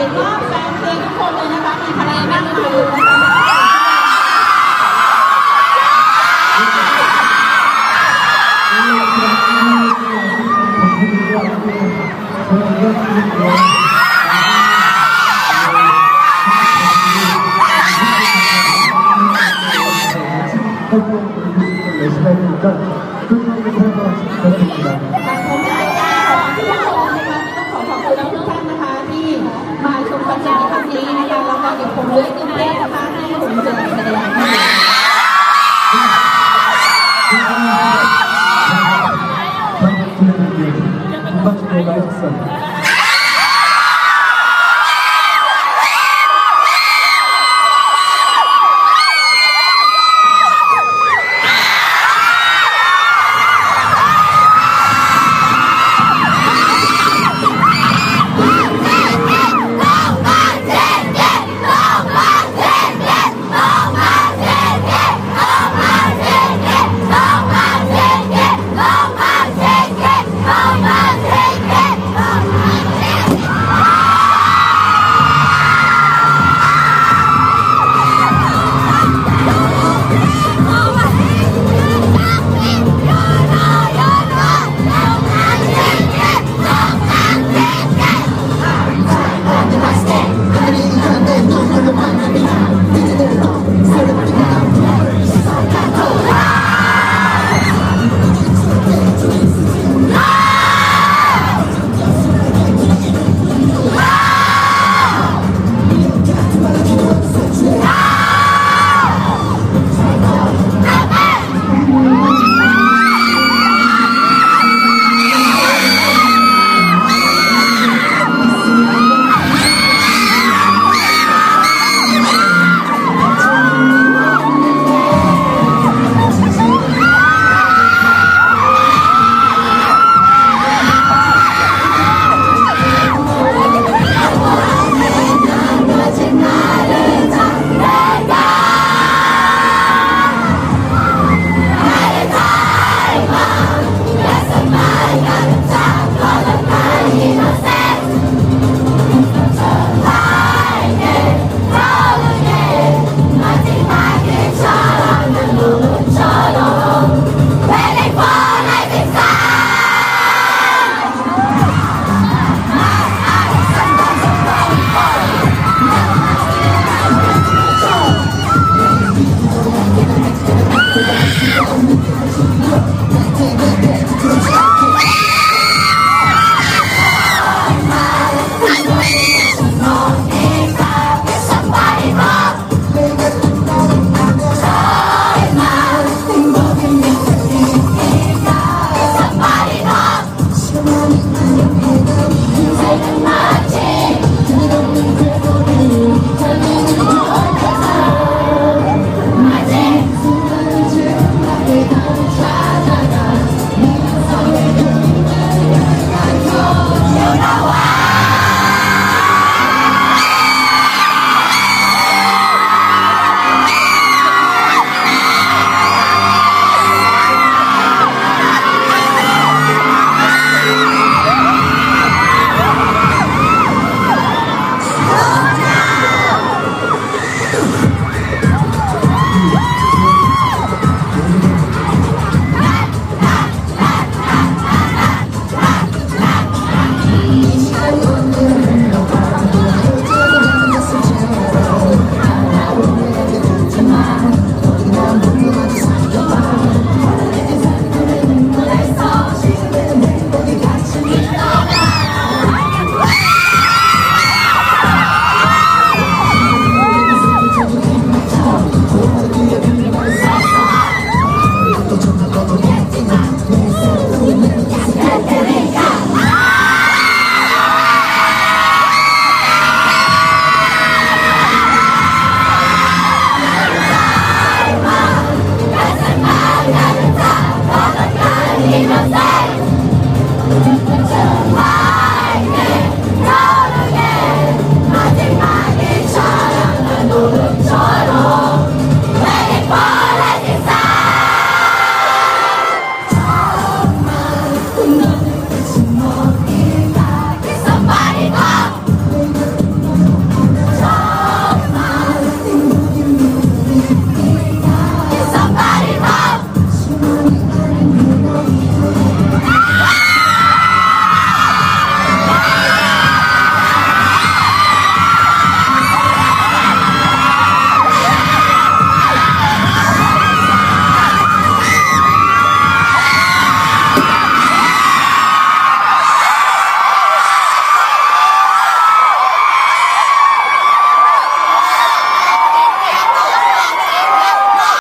เห็นว่าแฟนเพลงทุกคนเลยนะคะมีคะแนนมากเลย เดี๋ยวผมไล่ตัวแรกนะคะให้ผมจะแสดง